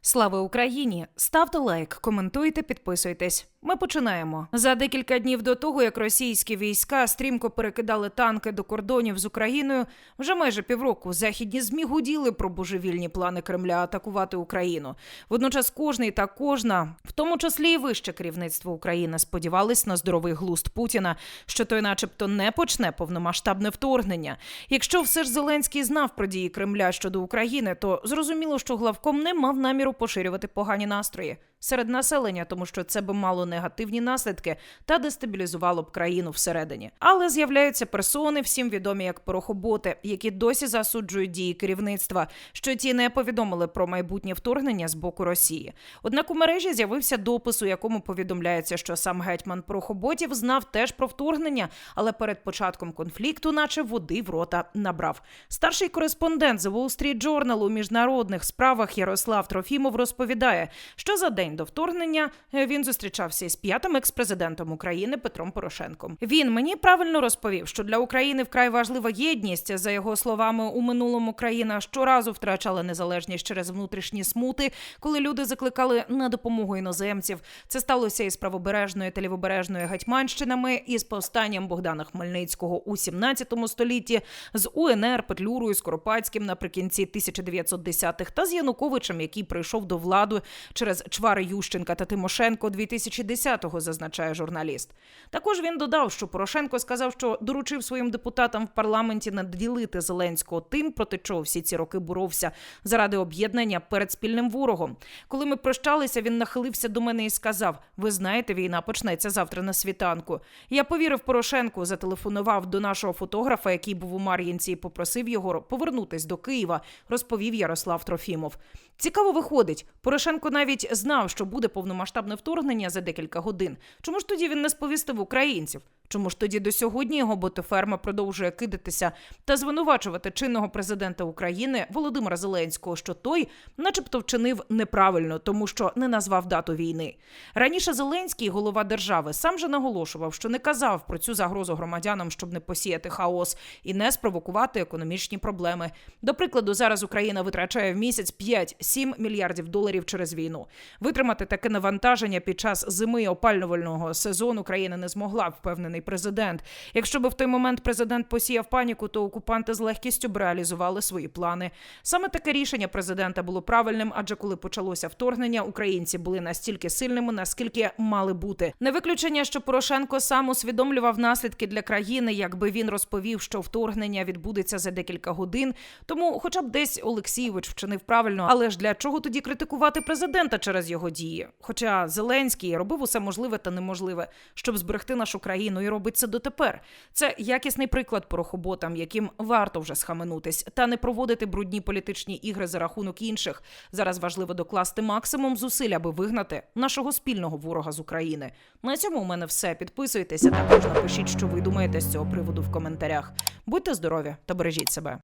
Слава Україні! Ставте лайк, коментуйте, підписуйтесь. Ми починаємо. За декілька днів до того, як російські війська стрімко перекидали танки до кордонів з Україною, вже майже півроку західні змі гуділи про божевільні плани Кремля атакувати Україну. Водночас кожний та кожна, в тому числі і вище керівництво України, сподівались на здоровий глузд Путіна, що той, начебто, не почне повномасштабне вторгнення. Якщо все ж Зеленський знав про дії Кремля щодо України, то зрозуміло, що главком не мав наміру поширювати погані настрої серед населення, тому що це би мало негативні наслідки та дестабілізувало б країну всередині. Але з'являються персони, всім відомі як порохоботи, які досі засуджують дії керівництва, що ті не повідомили про майбутнє вторгнення з боку Росії. Однак у мережі з'явився допис, у якому повідомляється, що сам гетьман порохоботів знав теж про вторгнення, але перед початком конфлікту, наче води в рота набрав. Старший кореспондент The Wall Street Journal у міжнародних справах Ярослав Трофімов розповідає, що за день до вторгнення він зустрічався із п'ятим експрезидентом України Петром Порошенком. Він мені правильно розповів, що для України вкрай важлива єдність. За його словами, у минулому країна щоразу втрачала незалежність через внутрішні смути, коли люди закликали на допомогу іноземців. Це сталося із правобережною та лівобережною гетьманщинами, із повстанням Богдана Хмельницького у 17 столітті, з УНР Петлюрою, Скоропадським наприкінці 1910-х та з Януковичем, який прийшов до влади через чвари Ющенка та Тимошенко 2010-го, зазначає журналіст. Також він додав, що Порошенко сказав, що доручив своїм депутатам в парламенті наділити Зеленського тим, проти чого всі ці роки боровся заради об'єднання перед спільним ворогом. Коли ми прощалися, він нахилився до мене і сказав: Ви знаєте, війна почнеться завтра на світанку. Я повірив Порошенку, зателефонував до нашого фотографа, який був у Мар'їнці, і попросив його повернутись до Києва, розповів Ярослав Трофімов. Цікаво виходить. Порошенко навіть знав, що буде повномасштабне вторгнення за декілька годин. Чому ж тоді він не сповістив українців? Чому ж тоді до сьогодні його ботоферма продовжує кидатися та звинувачувати чинного президента України Володимира Зеленського, що той, начебто, вчинив неправильно, тому що не назвав дату війни. Раніше Зеленський, голова держави, сам же наголошував, що не казав про цю загрозу громадянам, щоб не посіяти хаос і не спровокувати економічні проблеми. До прикладу, зараз Україна витрачає в місяць 5-7 мільярдів доларів через війну. Витримати таке навантаження під час зими опалювального сезону країна не змогла, впевнений президент. Якщо би в той момент президент посіяв паніку, то окупанти з легкістю б реалізували свої плани. Саме таке рішення президента було правильним, адже коли почалося вторгнення, українці були настільки сильними, наскільки мали бути. Не виключення, що Порошенко сам усвідомлював наслідки для країни, якби він розповів, що вторгнення відбудеться за декілька годин. Тому, хоча б десь Олексійович вчинив правильно, але ж для чого тоді критикувати президента через його дії? Хоча Зеленський робив усе можливе та неможливе, щоб зберегти нашу країну, і робить це дотепер. Це якісний приклад порохоботам, яким варто вже схаменутись, та не проводити брудні політичні ігри за рахунок інших. Зараз важливо докласти максимум зусиль, аби вигнати нашого спільного ворога з України. На цьому у мене все. Підписуйтеся, також напишіть, що ви думаєте з цього приводу в коментарях. Будьте здорові та бережіть себе.